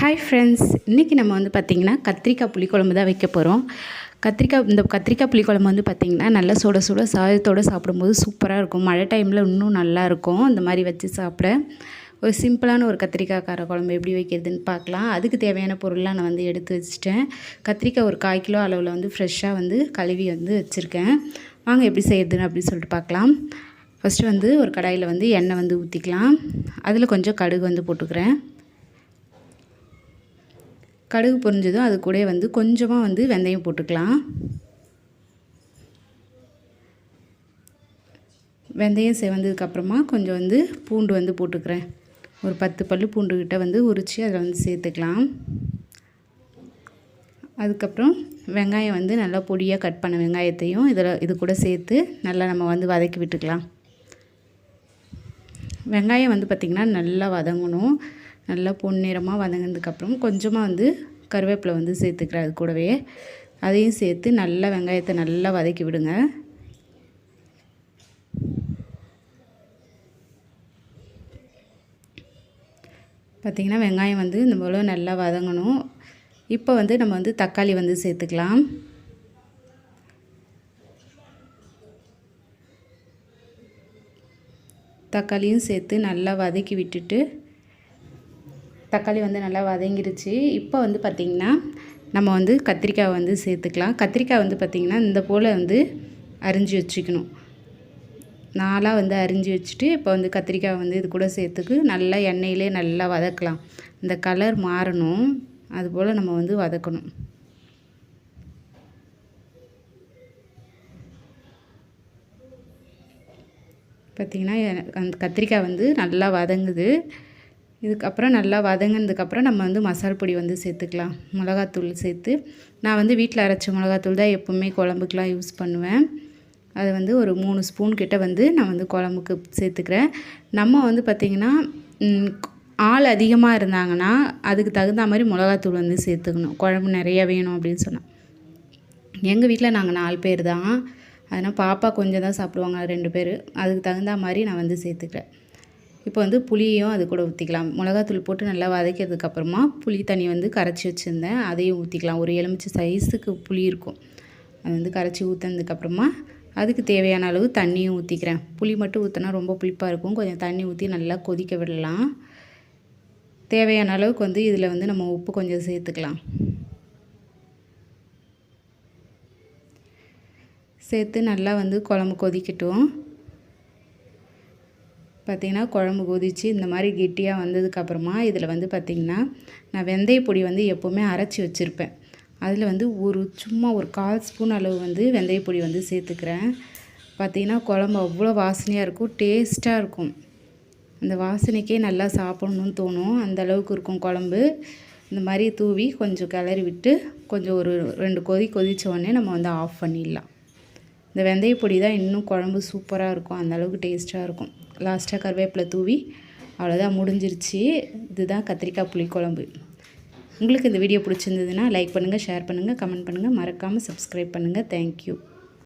Hi friends இன்றைக்கி நம்ம வந்து பார்த்திங்கன்னா கத்திரிக்காய் புளிக்குழம்பு தான் வைக்க போகிறோம் கத்திரிக்காய் இந்த கத்திரிக்காய் புளிக்குழம்பு வந்து பார்த்திங்கன்னா நல்லா சுட சுட சாதத்தோடு சாப்பிடும்போது சூப்பராக இருக்கும். மழை டைமில் இன்னும் நல்லாயிருக்கும் இந்த மாதிரி வச்சு சாப்பிட. ஒரு சிம்பிளான ஒரு கத்திரிக்காய் கார குழம்பு எப்படி வைக்கிறதுன்னு பார்க்கலாம். அதுக்கு தேவையான பொருள்லாம் நான் வந்து எடுத்து வச்சுட்டேன். கத்திரிக்காய் ஒரு கால் கிலோ அளவில் வந்து ஃப்ரெஷ்ஷாக வந்து கழுவி வந்து வச்சுருக்கேன். வாங்க எப்படி செய்கிறதுன்னு அப்படின்னு சொல்லிட்டு பார்க்கலாம். ஃபஸ்ட்டு வந்து ஒரு கடாயில் வந்து எண்ணெய் வந்து ஊற்றிக்கலாம் அதில் கொஞ்சம் கடுகு வந்து போட்டுக்கிறேன். கடுகு பொரிஞ்சதும் அது கூட வந்து கொஞ்சமாக வந்து வெந்தயம் போட்டுக்கலாம். வெந்தயம் செவந்ததுக்கப்புறமா கொஞ்சம் வந்து பூண்டு வந்து போட்டுக்கிறேன். ஒரு பத்து பல் பூண்டுக்கிட்ட வந்து உரித்து அதில் வந்து சேர்த்துக்கலாம். அதுக்கப்புறம் வெங்காயம் வந்து நல்லா பொடியாக கட் பண்ண வெங்காயத்தையும் இதில் இது கூட சேர்த்து நல்லா நம்ம வந்து வதக்கி விட்டுக்கலாம். வெங்காயம் வந்து பார்த்திங்கன்னா நல்லா வதங்கணும். நல்லா பொன்னிறமாக வதங்கினதுக்கப்புறம் கொஞ்சமாக வந்து கருவேப்பிலை வந்து சேர்த்துக்கிறேன் அது கூடவே. அதையும் சேர்த்து நல்லா வெங்காயத்தை நல்லா வதக்கி விடுங்க. பார்த்திங்கன்னா வெங்காயம் வந்து இந்த போல் நல்லா வதங்கணும். இப்போ வந்து நம்ம வந்து தக்காளி வந்து சேர்த்துக்கலாம். தக்காளியும் சேர்த்து நல்லா வதக்கி விட்டுட்டு தக்காளி வந்து நல்லா வதங்கிருச்சு. இப்போ வந்து பார்த்திங்கன்னா நம்ம வந்து கத்திரிக்காய் வந்து சேர்த்துக்கலாம். கத்திரிக்காய் வந்து பார்த்திங்கன்னா இந்த போல் வந்து அரிஞ்சு வச்சுக்கணும். நாளாக வந்து அரிஞ்சு வச்சுட்டு இப்போ வந்து கத்திரிக்காய் வந்து இது கூட சேர்த்துக்கு நல்லா எண்ணெயிலே நல்லா வதக்கலாம். இந்த கலர் மாறணும். அதுபோல் நம்ம வந்து வதக்கணும். பார்த்திங்கன்னா அந்த கத்திரிக்காய் வந்து நல்லா வதங்குது. இதுக்கப்புறம் நல்லா வதங்கினதுக்கப்புறம் நம்ம வந்து மசால் பொடி வந்து சேர்த்துக்கலாம். மிளகாத்தூள் சேர்த்து. நான் வந்து வீட்டில் அரைச்ச மிளகாத்தூள் தான் எப்போவுமே குழம்புக்கெலாம் யூஸ் பண்ணுவேன். அது வந்து ஒரு மூணு ஸ்பூன் கிட்ட வந்து நான் வந்து குழம்புக்கு சேர்த்துக்கிறேன். நம்ம வந்து பார்த்திங்கன்னா ஆள் அதிகமாக இருந்தாங்கன்னா அதுக்கு தகுந்த மாதிரி மிளகாத்தூள் வந்து சேர்த்துக்கணும். குழம்பு நிறையா வேணும் அப்படின்னு சொன்னால் எங்கள் வீட்டில் நாங்கள் நாலு பேர் தான். அதனால் பாப்பா கொஞ்சம் தான் சாப்பிடுவாங்க ரெண்டு பேர். அதுக்கு தகுந்த மாதிரி நான் வந்து சேர்த்துக்கிறேன். இப்போ வந்து புளியையும் அது கூட ஊற்றிக்கலாம் மிளகாத்தூள் போட்டு நல்லா வதக்கிறதுக்கப்புறமா புளி தண்ணி வந்து கரைச்சி வச்சுருந்தேன். அதையும் ஊற்றிக்கலாம் ஒரு எலுமிச்சை சைஸுக்கு புளி இருக்கும். அது வந்து கரைச்சி ஊற்றினதுக்கப்புறமா அதுக்கு தேவையான அளவு தண்ணியும் ஊற்றிக்கிறேன் புளி மட்டும் ஊற்றினா ரொம்ப புளிப்பாக இருக்கும். கொஞ்சம் தண்ணி ஊற்றி நல்லா கொதிக்க விடலாம். தேவையான அளவுக்கு வந்து இதில் வந்து நம்ம உப்பு கொஞ்சம் சேர்த்துக்கலாம். சேர்த்து நல்லா வந்து குழம்பு கொதிக்கட்டும். பார்த்திங்கன்னா குழம்பு கொதித்து இந்த மாதிரி கெட்டியாக வந்ததுக்கப்புறமா இதில் வந்து பார்த்திங்கன்னா நான் வெந்தய பொடி வந்து எப்போவுமே அரைச்சி வச்சுருப்பேன். அதில் வந்து ஒரு சும்மா ஒரு கால் ஸ்பூன் அளவு வந்து வெந்தய பொடி வந்து சேர்த்துக்கிறேன். பார்த்திங்கன்னா குழம்பு அவ்வளோ வாசனையாக இருக்கும் டேஸ்ட்டாக இருக்கும். அந்த வாசனைக்கே நல்லா சாப்பிட்ணுன்னு தோணும். அந்த அளவுக்கு இருக்கும் குழம்பு. இந்த மாதிரி தூவி கொஞ்சம் கிளறி விட்டு கொஞ்சம் ஒரு ரெண்டு கொதி கொதித்த உடனே நம்ம வந்து ஆஃப் பண்ணிடலாம். இந்த வெந்தய பொடி தான் இன்னும் குழம்பு சூப்பராக இருக்கும். அந்த அளவுக்கு டேஸ்ட்டாக இருக்கும். லாஸ்ட்டாக கருவேப்பிலை தூவி அவ்வளோதான் முடிஞ்சிருச்சு. இதுதான் கத்திரிக்காய் புளிக்குழம்பு. உங்களுக்கு இந்த வீடியோ பிடிச்சிருந்ததுன்னா லைக் பண்ணுங்கள் ஷேர் பண்ணுங்கள் கமெண்ட் பண்ணுங்கள் மறக்காமல் சப்ஸ்கிரைப் பண்ணுங்கள் தேங்க்யூ